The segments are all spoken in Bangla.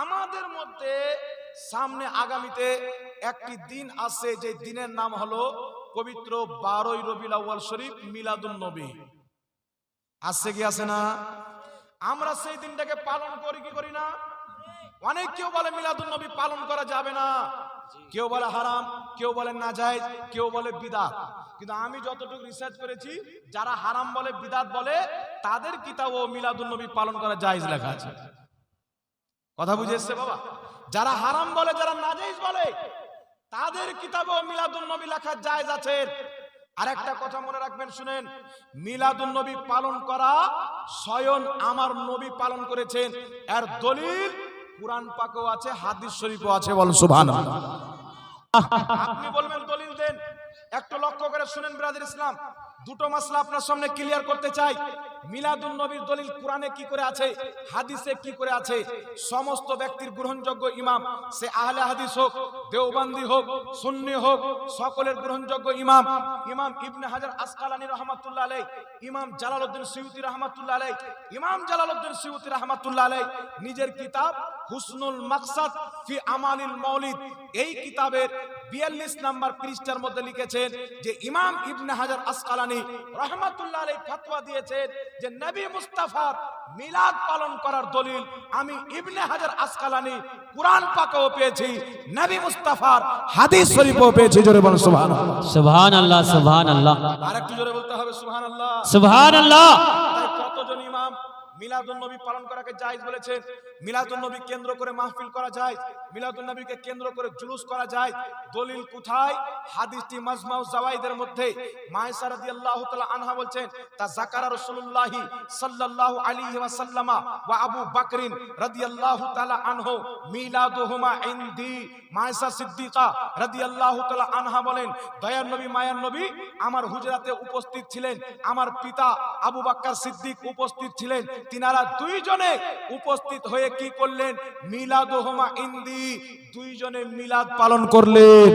আমাদের মধ্যে সামনে আগামীতে একটি দিন আছে, যে দিনের নাম হলো পবিত্র বারোই আউয়াল শরীফ মিলাদুন নবী। আসছে কি, আছে না? আমরা সেই দিনটাকে পালন করি, কি করি না? অনেক কেউ বলে মিলাদুন নবী পালন করা যাবে না। কেউ বলে হারাম, কেউ বলে না যায় কেউ বলে বিদাত। কিন্তু আমি যতটুকু রিসার্চ করেছি, যারা হারাম বলে, বিদাত বলে, তাদের কিতাব ও মিলাদুন নবী পালন করা জায়েজ লেখা আছে। কথা বুঝে এসছে বাবা? যারা হারাম বলে, যারা নাজাইজ বলে, তাদের কিতাবে মিলাদুন নবী লেখা জায়েজ আছে। আর একটা কথা মনে রাখবেন, শুনেন। মিলাদুন নবী পালন করা স্বয়ং আমার নবী পালন করেছেন। এর দলিল কুরআন পাকেও আছে, হাদিস শরীফও আছে, বলেন সুবহানাল্লাহ। আপনি বলবেন দলিল দেন। একটু লক্ষ্য করে শুনেন, ব্রাদার ইসলাম। দুটো মাসলা আপনার সামনে ক্লিয়ার করতে চাই। মিলাদুন নবীর দলিল কোরআনে কি করে আছে, হাদিসে কি করে আছে? সমস্ত ব্যক্তির গ্রহণযোগ্য ইমাম, সে আহলে হাদিস হোক, দেওবান্দি হোক, সুন্নি হোক, সকলের গ্রহণযোগ্য ইমাম। ইমাম ইবনে হাজার আসকালানি রহমাতুল্লাহ আলাই ইমাম জালালউদ্দিন সিউতি রহমাতুল্লাহ আলাই ইমাম জালালউদ্দিন সিউতি রহমাতুল্লাহ আলাই নিজের কিতাব হুসনুল মাকসাদ ফি আমালিল মৌলিদ এই কিতাবের বিয়াল্লিশ নাম্বার পৃষ্ঠার মধ্যে লিখেছেন যে ইমাম ইবনে হাজার আসকালানি রহমাতুল্লাহ আলাই ফতোয়া দিয়েছেন যে নবী মুস্তাফার মিলাদ পালন করার দলিল আমি ইবনে হাজার আসকালানি কুরআন পাকেও পেয়েছি নবী মুস্তাফার হাদিস শরীফও পেয়েছি জোরে বলুন সুবহানাল্লাহ। সুবহান আল্লাহ সুবহান আল্লাহ আর একটু জোরে বলতে হবে সুবহানাল্লাহ। সুবহান আল্লাহ তাই কতজন মিলাদুন নবী পালন করাকে জায়েজ বলেছেন মিলাদুন নবী কেন্দ্র করে মাহফিল করা যায়। মিলাদুন নবীকে কেন্দ্র করে জুলুস করা যায়। দলিল কোথায়? হাদিসটি মাজমাউ জাওয়াইদের মধ্যে। মায়েশা রাদিয়াল্লাহু তাআলা আনহা বলছেন, তা যাকারা রাসূলুল্লাহি সাল্লাল্লাহু আলাইহি ওয়াসাল্লামা ওয়া আবু বকরিন রাদিয়াল্লাহু তাআলা আনহু মিলাদুহুমা ইনদি। মায়েশা সিদ্দিকা রাদিয়াল্লাহু তাআলা আনহা বলেন, দয়ার নবী, মায়ার নবী আমার হুজরাতে উপস্থিত ছিলেন। আমার পিতা আবু বাক্কার সিদ্দিক উপস্থিত ছিলেন। তিনারা দুইজনে উপস্থিত হয়ে কি করলেন? মিলাদুহুমা ইনদি দুইজনে মিলাদ পালন করলেন।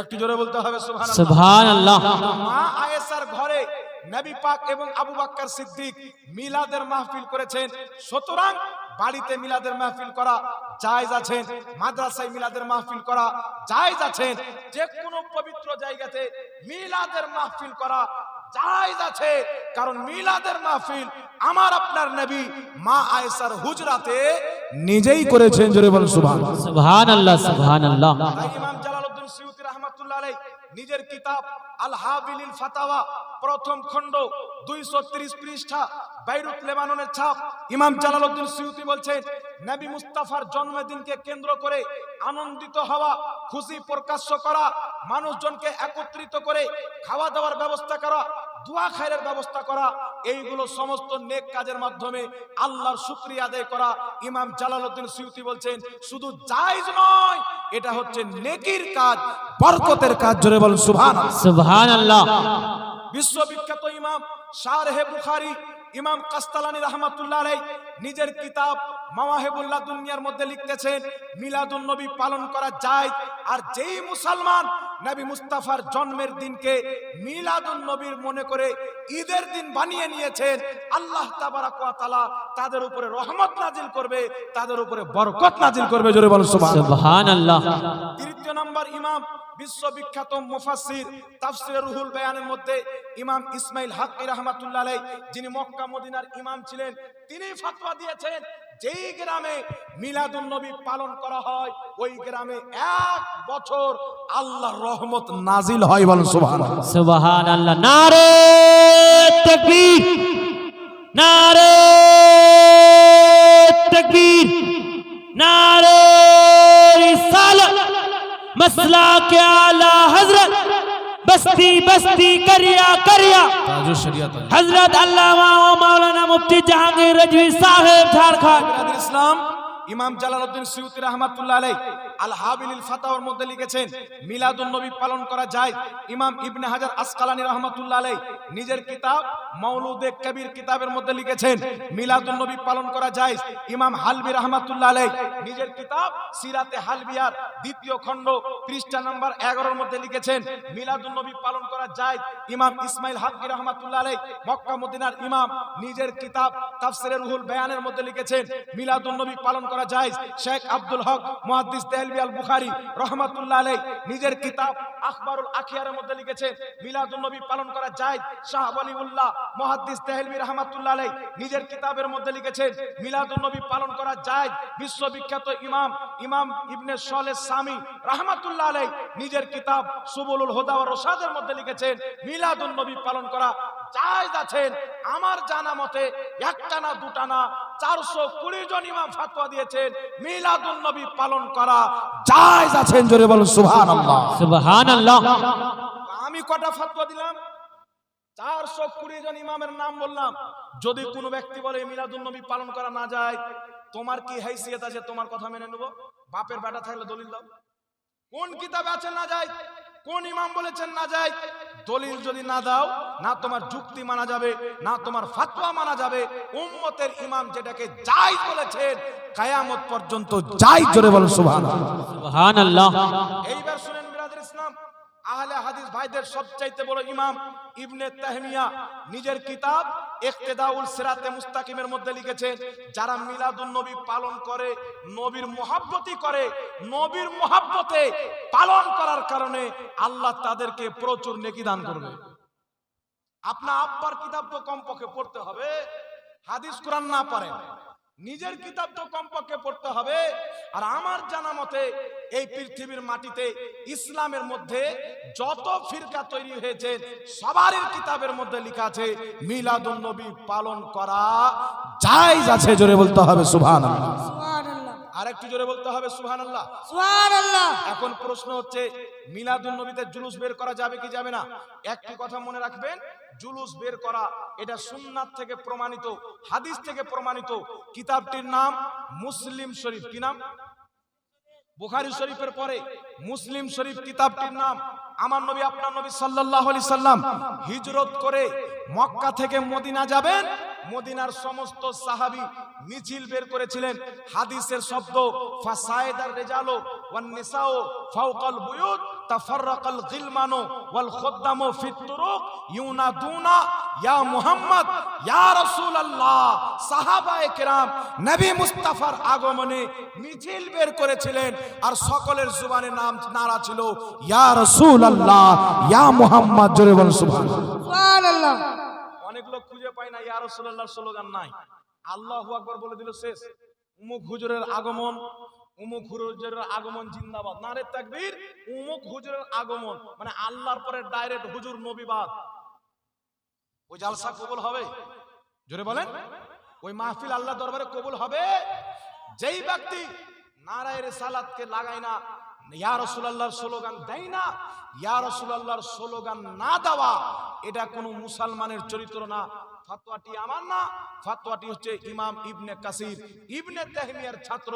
একটু জোরে বলতে হবে সুবহানাল্লাহ। মা আয়েশার ঘরে নবী পাক এবং আবু বাক্কার সিদ্দিক মিলাদের মাহফিল করেছেন। সুতরাং বাড়িতে মিলাদের মাহফিল করা জায়েজ আছেন মাদ্রাসায় মিলাদের মাহফিল করা জায়েজ আছেন যে কোনো পবিত্র জায়গাতে মিলাদের মাহফিল করা জায়েজ আছে। কারণ মিলাদের মাহফিল আমার আপনার নবী মা আয়েশার হুজরাতে নিজেই করেছেন। জোরে সুবহানাল্লাহ। সুবহান আল্লাহ সুবহান আল্লাহ তাই ইমাম জালালউদ্দিন সিউতি রাহমাতুল্লাহ আলাইহি নিজের কিতাব আল হাবিলিল ফাতাওয়া প্রথম খণ্ড 230 পৃষ্ঠা বাইরুত লেবাননের ছাপ। ইমাম জালালউদ্দিন সিউতি বলছেন নবী মুস্তাফার জন্মদিনকে কেন্দ্র করে আনন্দিত হওয়া খুশি প্রকাশ্য করা মানুষজনকে একত্রিত করে খাওয়া দাওয়ার ব্যবস্থা করা দোয়া খায়ের ব্যবস্থা করা এইগুলো সমস্ত নেক কাজের মাধ্যমে আল্লাহর শুক্রিয়া আদায় করা। ইমাম জালালউদ্দিন সিউতি বলছেন শুধু জায়েজ নয় এটা হচ্ছে নেকির কাজ বরকতের কাজ জোরে বলুন সুবহান সুবহানাল্লাহ। বিশ্ববিখ্যাত ইমাম শারহে বুখারী ইমাম কাস্তালানি রহমাতুল্লাহ আলাই নিজের কিতাব মাওয়াহিবুল্লাহ দুনিয়ার মধ্যে লিখতেছেন মিলাদুন নবী পালন করা যায়। আর যেই মুসলমান নবী মুস্তাফার জন্মের দিনকে মিলাদুন নবীর মনে করে ঈদের দিন বানিয়ে নিয়েছেন আল্লাহ তাবারাক ওয়া তাআলা তাদের উপরে রহমত নাজিল করবে তাদের উপরে বরকত নাজিল করবে। জোরে বলুন সুবহানাল্লাহ। তৃতীয় নাম্বার ইমাম বিশ্ববিখ্যাত মুফাসসির তাফসিরে রুহুল বায়ানের মধ্যে ইমাম ইসমাইল হাক্কি রাহমাতুল্লাহ আলাইহি, যিনি মক্কা মদিনার ইমাম ছিলেন, তিনি ফতোয়া দিয়েছেন, যেই গ্রামে মিলাদুন নবী পালন করা হয়, ওই গ্রামে এক বছর আল্লাহর রহমত নাজিল হয় বলেন সুবহানাল্লাহ। সুবহান আল্লাহ নারে তাকবীর। নারে আলা হযরত বস্তি বস্তি করিয়া করিয়া তাজু শরিয়াত হযরত আল্লামা ও মাওলানা মুফতি জাহাঙ্গীর রাজভী সাহেব ঝাড়খণ্ড ইমাম জালালউদ্দিন সিউতি রাহমাতুল্লাহ আলাইহি আল হাবিলিল ফাতাওয়ার মধ্যে লিখেছেন মিলাদুন নবী পালন করা যায়। ইমাম ইবনে হাজার আসকালানি রাহমাতুল্লাহ আলাইহি নিজের কিতাব মাওলুদে কবির কিতাবের মধ্যে লিখেছেন, মিলাদুন নবী পালন করা যায় ইমাম হালবি রাহমাতুল্লাহ আলাইহি নিজের কিতাব সিরাতে হালবিয়ার দ্বিতীয় খণ্ড, পৃষ্ঠা নাম্বার 11 এর মধ্যে লিখেছেন, মিলাদুন নবী পালন করা যায় ইমাম ইসমাইল হাক্কি রাহমাতুল্লাহ আলাইহি মক্কা মদিনার ইমাম নিজের কিতাব তাফসিরে রুহুল বায়ানের মধ্যে লিখেছেন, মিলাদুন নবী পালন করা যায় শেখ আব্দুল হক, মুহাদ্দিস তেহলবি আল বুখারী রহমাতুল্লাহ আলাইহ নিজের কিতাব আখবারুল আখিয়ারের মধ্যে লিখেছেন, মিলাদুন নবী পালন করা যায় শাহ ওয়ালিউল্লাহ মুহাদ্দিস তেহলবি রহমাতুল্লাহ আলাইহ নিজের কিতাবের মধ্যে লিখেছেন মিলাদুন নবী পালন করা যায়। বিশ্ববিখ্যাত ইমাম ইমাম ইবনে সলেহ সামি রহমাতুল্লাহ আলাইহ নিজের কিতাব সুবুলুল হুদা ওয়া রশাদের মধ্যে লিখেছেন মিলাদুন নবী পালন করা জায়েজ আছেন আমার জানা মতে একটা না দুটা না চারশো কুড়ি জন ইমাম ফাতোয়া দিয়েছেন মিলাদুন নবী পালন করা জায়েজ আছেন জোরে বলুন সুবহানাল্লাহ। সুবহানাল্লাহ। আমি কটা ফাতোয়া দিলাম? চারশো কুড়ি জন ইমামের নাম বললাম। যদি কোনো ব্যক্তি বলে মিলাদুন নবী পালন করা না যায় তোমার কি হাইসিয়ত আছে? তোমার কথা মেনে নেব। বাপের বেটা থাকলে দলিল দাও। কোন কিতাবে আছে না যায়? কোন ইমাম বলেছেন না যায়? দলিল যদি না দাও না তোমার যুক্তি মানা যাবে না তোমার ফাতোয়া মানা যাবে। উম্মতের ইমাম যেটাকে যাই বলেছেন কায়ামত পর্যন্ত যাই জোরে বলো সুবহানাল্লাহ। সুবহানাল্লাহ। এইবার শুনেন বিরাদের ইসলাম। আহলে হাদিস ভাইদের সবচাইতে বড় ইমাম ইবনে তাহমিয়া নিজের কিতাব ইকতেদাউল সিরাতে মুস্তাকিমের মধ্যে লিখেছেন, যারা মিলাদুন নবী পালন করে, নবীর মোহাব্বতি করে, নবীর মোহাব্বতে পালন করার কারণে আল্লাহ তাদেরকে প্রচুর নেকি দান করবে। আপনার আব্বার কিতাব তো কমপক্ষে পড়তে হবে, হাদিস কোরআন না পারেন নিজের কিতাব তো কমপক্ষে পড়তে হবে। আর আমার জানা মতে, এই পৃথিবীর মাটিতে ইসলামের মধ্যে যত ফিরকা তৈরি হয়েছে, সবারই কিতাবের মধ্যে লেখা আছে, মিলাদুন নবী পালন করা জায়েজ আছে, জোরে বলতে হবে, সুবহানাল্লাহ। আর একটু জোরে বলতে হবে সুবহানাল্লাহ। সুবহানাল্লাহ। এখন প্রশ্ন হচ্ছে মিলাদুন নবীতে জুলুস বের করা যাবে কি যাবে না? একটি কথা মনে রাখবেন জুলুস বের করা এটা সুন্নাত থেকে প্রমাণিত হাদিস থেকে প্রমাণিত। কিতাবটির নাম মুসলিম শরীফ। কি নাম? বুখারী শরীফের পরে মুসলিম শরীফ কিতাবটির নাম। আমার নবী আপনার নবী সাল্লাল্লাহু আলাইহি সাল্লাম হিজরত করে মক্কা থেকে মদিনা যাবেন মদিনার সমস্ত সাহাবী মিছিল বের করেছিলেন। হাদিসের শব্দ, ফাসায়েদার রেজালো, ওয়ান নিসাও ফাওকাল বুয়ুত, তাফাররাকাল গিলমানু ওয়াল খুদ্দামু ফিত তুরুক, ইউনাদুনা, ইয়া মুহাম্মদ, ইয়া রাসূলুল্লাহ। সাহাবায়ে কেরাম, নবী মুস্তাফার আগমনে মিছিল বের করেছিলেন আর সকলের জুবানে নাম, নারা ছিল, ইয়া রাসূলুল্লাহ, ইয়া মুহাম্মদ, জোরে বল সুবহানাল্লাহ। সুবহানাল্লাহ। অনেক লোক খুঁজে পায় না, ইয়া রাসূলুল্লাহর স্লোগান নাই। আল্লাহু আকবার বলে দিল, শেষ। উমুক হুজুরের আগমন, উমুক হুজুরের আগমন জিন্দাবাদ। নারে তাকবীর, উমুক হুজুরের আগমন। মানে আল্লাহর পরে ডাইরেক্ট হুজুর নবীবাদ। ওই জালসা কবুল হবে? জোরে বলেন। ওই মাহফিল আল্লাহ দরবারে কবুল হবে? যেই ব্যক্তি নারায়ের সালাতকে লাগায় না দেয় না। না এটা মুসলমানের চরিত্র না। ফাতোয়াটি ফাতোয়াটি হচ্ছে ইমাম ইবনে ইবনে ছাত্র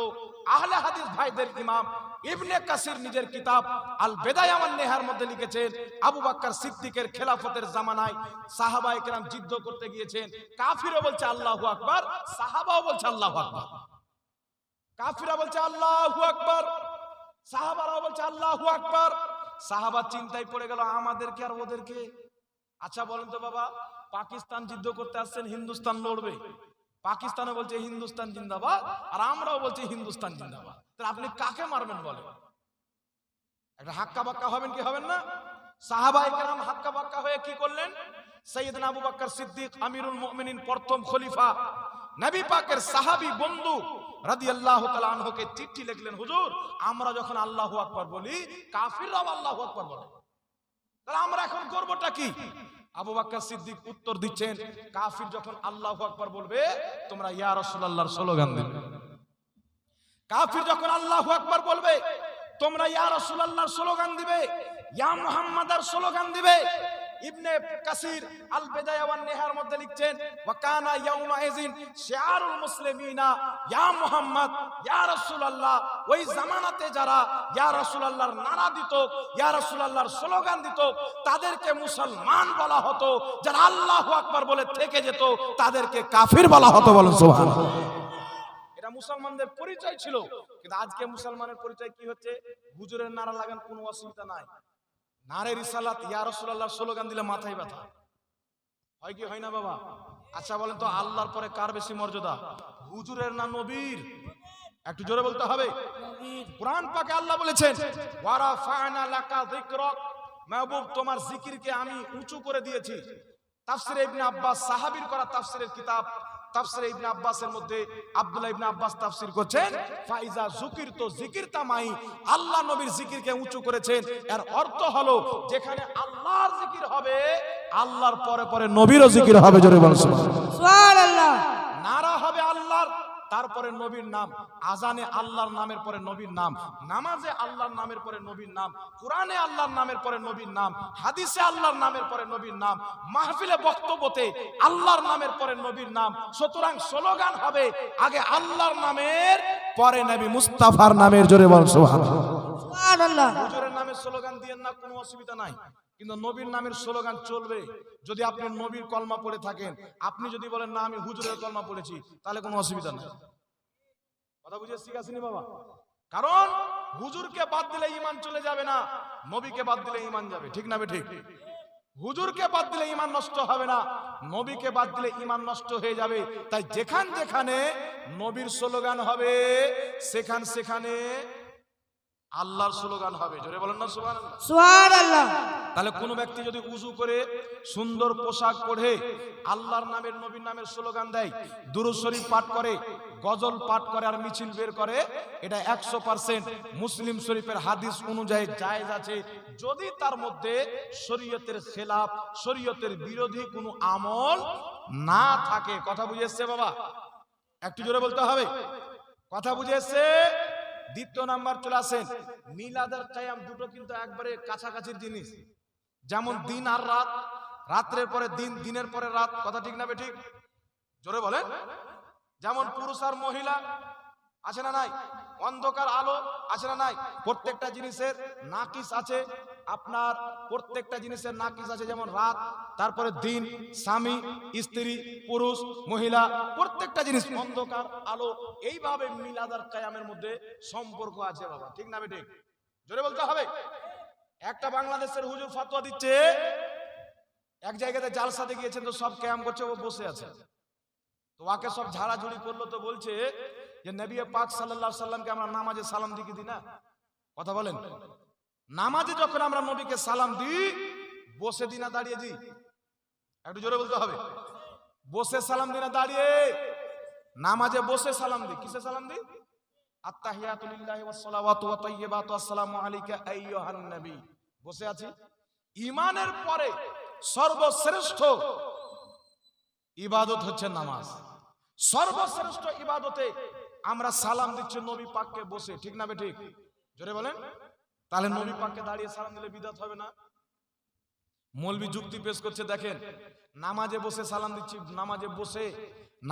হাদিস ভাইদের ইমাম। ইবনে কাসির নিজের কিতাব আল বেদায়া ওয়ান নেহার মধ্যে লিখেছেন, আবু বাক্কার সিদ্দিকের খেলাফতের জামানায় সাহাবা কেরাম যুদ্ধ করতে গিয়েছেন। কাফিরও বলছে, আল্লাহু আকবার। সাহাবাও বলছে, আল্লাহু আকবার। কাফিরা বলছে, আল্লাহু আকবার। সাহাবারাও বলছে, আল্লাহু আকবার। সাহাবা চিন্তায় পড়ে গেল, আমাদেরকে আর ওদেরকে? আচ্ছা বলেন তো বাবা, পাকিস্তান যুদ্ধ করতে আসছেন, হিন্দুস্তান লড়বে। পাকিস্তানে বলছে, হিন্দুস্তান জিন্দাবাদ। আর আমরাও বলছি, হিন্দুস্তান জিন্দাবাদ। তাহলে আপনি কাকে মারবেন বলে একটা হাক্কা বাক্কা হবেন কি? হবেন না? সাহাবাই কেরাম হাক্কা বাক্কা হয়ে কি করলেন? সৈয়দনা আবু বকর সিদ্দিক আমিরুল মুমিনিন প্রথম খলিফা, নবী পাকের সাহাবী বন্ধু রাদিয়াল্লাহু তাআলা আনহুকে চিঠি লিখলেন, হুজুর, আমরা যখন আল্লাহু আকবার বলি, কাফিররাও আল্লাহু আকবার বলে। তাহলে আমরা এখন করবটা কি? আবু বকর সিদ্দিক উত্তর দিচ্ছেন, কাফির যখন আল্লাহু আকবার বলবে, তোমরা ইয়া রাসূলুল্লাহর স্লোগান দেবে। কাফির যখন আল্লাহু আকবার বলবে, তোমরা ইয়া রাসূলুল্লাহর স্লোগান দিবে, ইয়া মুহাম্মাদার স্লোগান দিবে। ইবনে কাসির আল বিদায়া নিহার মধ্যে লিখছেন ওয়া কানা ইয়াউমা মুসলিমিনা, ইয়া মুহাম্মদ, ইয়া রাসূলুল্লাহ। ওই জামানাতে যারা ইয়া রাসূলুল্লাহর নারা দিত, ইয়া রাসূলুল্লাহর স্লোগান দিত, তাদেরকে মুসলমান বলা হতো। যারা আল্লাহু আকবার বলে থেকে যেত, তাদেরকে কাফির বলা হতো বলেন, সুবহানাল্লাহ। এটা মুসলমানদের পরিচয় ছিল, কিন্তু আজকে মুসলমানের পরিচয় কি হচ্ছে? হুজুরের নারা লাগান কোনো অসুবিধা নাই। নারে রিসালাত, ইয়া রাসূলুল্লাহ, স্লোগান দিলে মাথায় ব্যথা। হয় কি, হয় না বাবা? আচ্ছা বলেন তো, আল্লাহর পরে কার বেশি মর্যাদা? হুজুরের না নবীর? একটু জোরে বলতে হবে। কোরআন পাকে আল্লাহ বলেছেন ওয়ারা ফায়না লাকা যিকরক মাহবুব, তোমার জিকিরকে আমি উঁচু করে দিয়েছি। তাফসিরে ইবনে আব্বাস সাহাবীর করা তাফসিরের কিতাব তাফসিরে ইবনে আব্বাসের মধ্যে আব্দুল্লাহ ইবনে আব্বাস তাফসির করছেন ফাইজা যুকির তো জিকির তামাই আল্লাহ নবীর জিকিরকে উঁচু করেছেন এর অর্থ হলো যেখানে আল্লাহর জিকির হবে আল্লাহর পরে পরে নবীরও জিকির হবে জোরে। সুবহানাল্লাহ নারা হবে আল্লাহর তারপরে নবীর নাম আজানে আল্লাহর নামের পরে নবীর নাম নামাজে আল্লাহর নামের পরে নবীর নাম কোরআনে আল্লাহর নামের পরে নবীর নাম হাদিসে আল্লাহর নামের পরে নবীর নাম মাহফিলে বক্তব্যতে আল্লাহর নামের পরে নবীর নাম। সুতরাং স্লোগান হবে আগে আল্লাহর নামের পরে নবী মুস্তাফার নামের জোরে বল সুবহানাল্লাহ। সুবহানাল্লাহ। হুজুরের নামের স্লোগান দিয়েন না কোনো অসুবিধা নাই। কিন্তু নবীর নামের স্লোগান চলবে। যদি আপনি নবীর কলমা পড়ে থাকেন, আপনি যদি বলেন, না, আমি হুজুরের কলমা পড়েছি, তাহলে কোনো অসুবিধা নেই। কথা বুঝে ঠিক বাবা? কারণ হুজুরকে বাদ দিলে ইমান চলে যাবে না, নবীকে বাদ দিলে ইমান যাবে। ঠিক না ঠিক হুজুরকে বাদ দিলে ইমান নষ্ট হবে না, নবীকে বাদ দিলে ইমান নষ্ট হয়ে যাবে। তাই যেখান যেখানে নবীর স্লোগান হবে, সেখান সেখানে আল্লাহর স্লোগান হবে। জোরে বলেন না সুবহানাল্লাহ। সুবহানাল্লাহ। তাহলে কোনো ব্যক্তি যদি উজু করে সুন্দর পোশাক পরে আল্লাহর নামের নবীর নামের স্লোগান দেয় দুরুদ শরীফ পাঠ করে গজল পাঠ করে আর মিছিল বের করে এটা একশো পার্সেন্ট মুসলিম শরীফের হাদিস অনুযায়ী জায়েজ আছে। যদি তার মধ্যে শরীয়তের খেলাফ শরীয়তের বিরোধী কোনো আমল না থাকে কথা বুঝে এসছে বাবা? একটু জোরে বলতে হবে। কথা বুঝে এসছে? দ্বিতীয় নাম্বার চলে আসেন। মিলাদের কায়াম দুটো কিন্তু একবারে কাছাকাছির জিনিস। যেমন দিন আর রাত, রাত্রের পরে দিন, দিনের পরে রাত, কথা ঠিক না ঠিক? জোরে বলেন। যেমন পুরুষ আর মহিলা, আছে না নাই? অন্ধকার আলো, আছে না নাই? প্রত্যেকটা জিনিসের নাকিস আছে। আপনার প্রত্যেকটা জিনিসের নাকিস আছে, যেমন রাত, তারপরে দিন, স্বামী, স্ত্রী, পুরুষ, মহিলা, প্রত্যেকটা জিনিস, অন্ধকার, আলো, এইভাবে মিলাদার কায়ামের মধ্যে সম্পর্ক আছে বাবা, ঠিক না বেঠিক? জোরে বলতে হবে? একটা বাংলাদেশের হুজুর ফতোয়া দিচ্ছে, এক জায়গাতে জালসাতে গিয়েছেন তো সব ক্যাম্প করছে, ও বসে আছে। তো ওকে সব ঝাড়াঝুড়ি করল তো বলছে যে, নবী পাক সাল্লাল্লাহু সাল্লামকে আমরা নামাজে সালাম দিকে দিই না? কথা বলেন। নামাজে যখন আমরা নবীকে সালাম দিই, বসে দিই না দাঁড়িয়ে দিই একটু জোরে বলতে হবে। বসে সালাম দিই না দাঁড়িয়ে। নামাজে বসে সালাম দিই। কিসে সালাম দিই? আত্তাহিয়াতু লিল্লাহি ওয়াস সালাওয়াতু ওয়া বসে আছি। ইমানের পরে সর্বশ্রেষ্ঠ ইবাদত হচ্ছে নামাজ। সর্বশ্রেষ্ঠ ইবাদতে আমরা সালাম দিচ্ছি নবী পাককে বসে। ঠিক না বে ঠিক? জোরে বলেন। তাহলে নবী পাককে দাঁড়িয়ে সালাম দিলে বিদাত হবে না? মৌলবি যুক্তি পেশ করছে দেখেন নামাজে বসে সালাম দিচ্ছি নামাজে বসে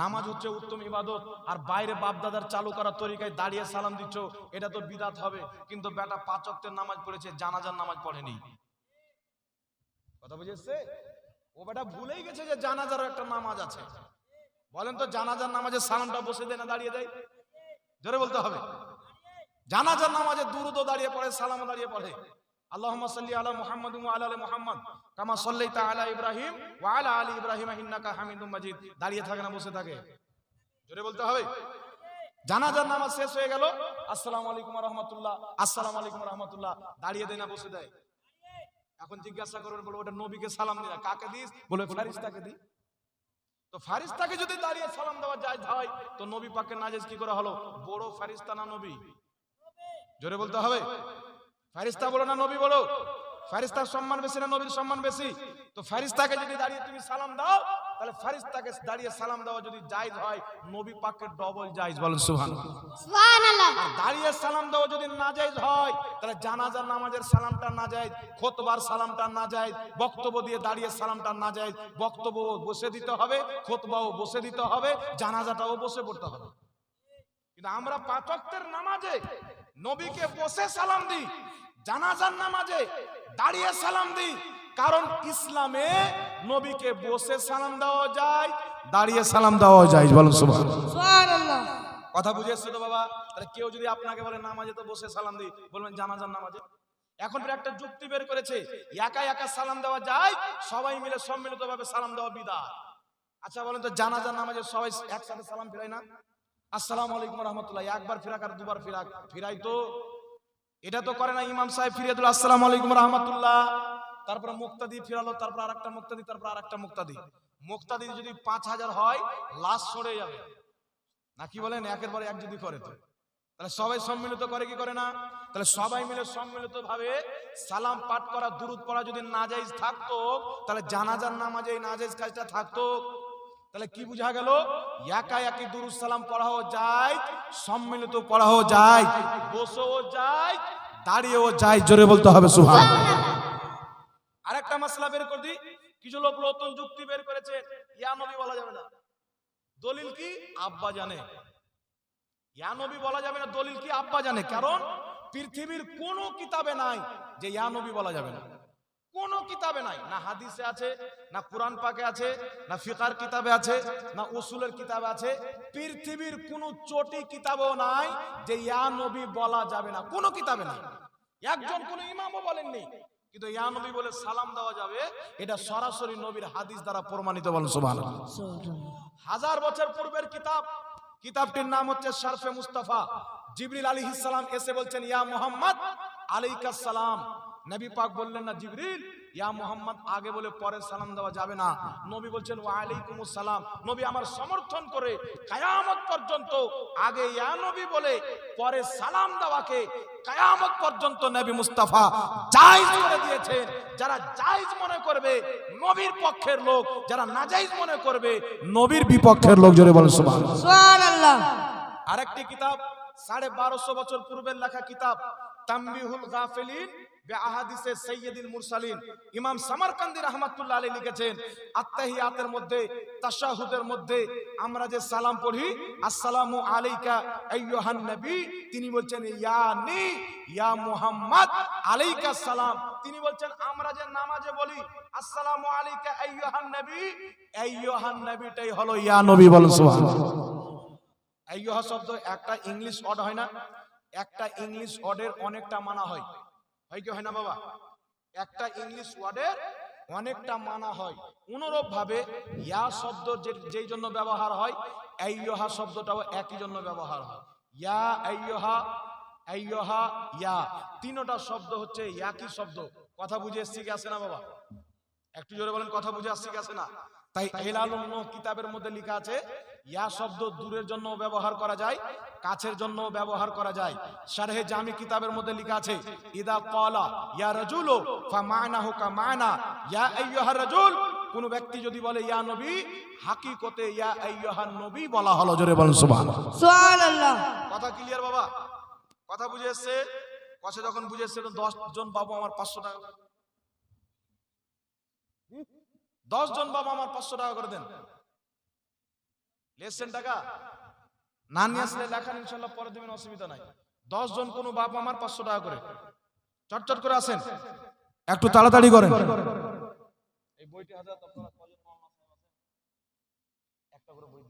নামাজ হচ্ছে উত্তম ইবাদত আর বাইরে বাপদাদার চালু করার তরিকায় দাঁড়িয়ে সালাম দিচ্ছ এটা তো বিদাত হবে কিন্তু বেটা পাঁচ ওয়াক্তের নামাজ পড়েছে জানাজার নামাজ পড়েনি কথা বুঝেছে ও বেটা ভুলেই গেছে যে জানাজারও একটা নামাজ আছে। বলেন তো জানাজার নামাজে সালামটা বসে দেয় না দাঁড়িয়ে দেয়? জোরে বলতে হবে। জানাজার নামাজে দুরুদও দাঁড়িয়ে পড়ে, সালামও দাঁড়িয়ে পড়ে। আলা আলা ইব্রাহিম শেষ হয়ে দাঁড়িয়ে দেয় না, বসে দেয়। এখন জিজ্ঞাসা করবেন, বলে ওটা নবীকে সালাম কাকে দিস? বলে দি তো যদি দাঁড়িয়ে সালাম দেওয়া যায় তো নবী পাকে নাজেজ কি করা হলো? বড় ফারিস্তা না নবী? জোরে বলতে হবে। ফারিস্তা বলো না নবী বলো। ফারিস্তার সম্মান বেশি না নবীর সম্মান বেশি? তো ফারিস্তাকে যদি দাঁড়িয়ে তুমি সালাম দাও তাহলে ফারিস্তাকে দাঁড়িয়ে সালাম দেওয়া যদি জায়েজ হয় নবী পাকের ডবল জায়েজ বলেন সুবহানাল্লাহ। দাঁড়িয়ে সালাম দেওয়া যদি না নাজায়েজ হয় তাহলে জানাজার নামাজের সালামটা না নাজায়েজ খোতবার সালামটা না নাজায়েজ বক্তব্য দিয়ে দাঁড়িয়ে সালামটা না নাজায়েজ বক্তব্য বসে দিতে হবে খোতবাও বসে দিতে হবে জানাজাটাও বসে পড়তে হবে। কিন্তু আমরা পাঁচকের নামাজে নবীকে বসে সালাম দিই জানাজার নামাজে দাঁড়িয়ে সালাম দিই কারণ ইসলামে নবীকে বসে সালাম দেওয়া যায় দাঁড়িয়ে সালাম দেওয়া যায় বলুন সুবহানাল্লাহ। কথা বুঝে এসছো তো বাবা? তাহলে কেউ যদি আপনাকে বলে নামাজে তো বসে সালাম দিই বলবেন জানাজার নামাজে। এখন একটা যুক্তি বের করেছে একা একা সালাম দেওয়া যায় সবাই মিলে সম্মিলিত ভাবে সালাম দেওয়া বিদা আচ্ছা বলেন তো জানাজার নামাজে সবাই একসাথে সালাম ফেরায় না? আসসালামু আলাইকুম রহমতুল্লাহ। একবার ফিরাক আর দুবার ফিরাক। ফিরাই তো। এটা তো করে না ইমাম সাহেব ফিরিয়ে দিল আসসালাম আলাইকুম রহমতুল্লাহ। তারপরে মুক্তাদি ফিরালো, তারপর আরেকটা মুক্তাদি, তারপর আরেকটা মুক্তাদি। মুক্তাদি যদি পাঁচ হাজার হয়, লাশ সরে যাবে। না কি বলেন? একের পরে এক যদি করে তো। তাহলে সবাই সম্মিলিত করে কি করে না? তাহলে সবাই মিলে সম্মিলিত ভাবে সালাম পাঠ করা, দুরুদ পড়া যদি নাজাইজ থাকতো, তাহলে জানাজার নামাজে এই নাজাইজ কাজটা থাকতো। তাহলে কি বুঝা গেল? একা একই দুরুদ সালাম পড়াও যায়, সম্মিলিত পড়াও যায়, বসেও যায়, দাঁড়িয়েও যায়, জোরে বলতে হবে সুহান আরেকটা মশলা বের করে দিই কিছু লোক নতুন যুক্তি বের করেছে। ইয়া নবী বলা যাবে না। দলিল কি? আব্বা জানে। ইয়া নবী বলা যাবে না, দলিল কি? আব্বা জানে। কারণ পৃথিবীর কোনো কিতাবে নাই যে ইয়া নবী বলা যাবে না। কোন কিতাবে নাই। না হাদিসে আছে, না কোরআন পাকে আছে, না ফিকার কিতাবে আছে, না উসুলের কিতাবে আছে। পৃথিবীর কোন চটি কিতাবেও নাই যে ইয়া নবী বলা যাবে না। কোনো কিতাবে নাই। একজন কোন ইমামও বলেননি। কিন্তু ইয়া নবী বলে সালাম দেওয়া যাবে, এটা সরাসরি নবীর হাদিস দ্বারা প্রমাণিত বলেন, সুবহানাল্লাহ। হাজার বছর পূর্বের কিতাব, কিতাবটির নাম হচ্ছে শারফে মুস্তাফা। জিবরিল আলী সালাম এসে বলছেন, ইয়া মোহাম্মদ আলাইকাস সালাম। নবী পাক বললেন না জিবরিল ইয়া মোহাম্মদ আগে বলে পরে সালাম দেওয়া যাবে না। নবী বলছেন ওয়া আলাইকুমুস সালাম। নবী আমার সমর্থন করে কায়ামত পর্যন্ত আগে ইয়া নবী বলে পরে সালাম দেওয়াকে কায়ামত পর্যন্ত নবী মুস্তাফা জায়েজ করে দিয়েছেন। যারা জায়েজ মনে করবে নবীর পক্ষের লোক যারা নাজাইজ মনে করবে নবীর বিপক্ষের লোক জোরে বলেন সুবহানাল্লাহ। আরেকটি কিতাব সাড়ে বারোশো বছর পূর্বের লেখা কিতাব তাম্বিহুল গাফিলিন বেআহাদিসে সৈয়দুল মুরসালিন। ইমাম সামারকান্দি রহমাতুল্লাহ আলী লিখেছেন, আত্তাহিয়াতের মধ্যে, তাশাহুদের মধ্যে আমরা যে সালাম পড়ি, আসসালামু আলাইকা আইয়ুহান নবী, তিনি বলছেন, ইয়ানি, ইয়া মুহাম্মদ, আলাইকা সালাম। তিনি বলছেন, আমরা যে নামাজে বলি, আসসালামু আলাইকা আইয়ুহান নবী। আইয়ুহান নবীটাই হলো ইয়া নবী বলেন, সুবহানাল্লাহ। আইয়ুহা শব্দ একটা ইংলিশ ওয়ার্ড হয় না। একটা ইংলিশ ওয়ার্ডের অনেকটা মানা হয়। হয় কি হয় না বাবা? একটা ইংলিশ ওয়ার্ডের অনেকটা মানা হয়। অনুরূপ ভাবে ইয়া শব্দ যেই জন্য ব্যবহার হয়, আইয়ুহা শব্দটাও একই জন্য ব্যবহার হয়। ইয়া, আইয়ুহা আইয়ুহা, ইয়া। তিনটা শব্দ হচ্ছে একই শব্দ। কথা বুঝে এসছি কি আসে না বাবা? একটু জোরে বলেন, কথা বুঝে আসছে কি আসে না? তাই নূহ কিতাবের মধ্যে লেখা আছে ইয়া শব্দ দূরের জন্য ব্যবহার করা যায় কাছের জন্য ব্যবহার করা যায়। শারহে জামি কিতাবের মধ্যে লেখা আছে ইদা ক্বালা ইয়া রাজুলু ফামানাহু কামানা ইয়া আইয়ুহা রাজুল। কোন ব্যক্তি যদি বলে ইয়া নবী হাকিকতে ইয়া আইয়ুহান নবী বলা হলো জোরে বলেন সুবহানাল্লাহ। সুবহানাল্লাহ। কথা ক্লিয়ার বাবা? কথা বুঝে এসছে? কথা যখন বুঝে এসছে দশ জন বাবু আমার পাঁচশো টাকা দশ জন বাবা আমার পাঁচশো টাকা করে দেন। লেসছেন টাকা? না নিয়ে আসলে লেখান ইনশাল্লাহ পরে দেবেন অসুবিধা নাই। দশ জন কোনো বাপ আমার পাঁচশো টাকা করে। চটচট করে আসেন। একটু তাড়াতাড়ি করেন। এই বইটি হাজার? একটা করে বই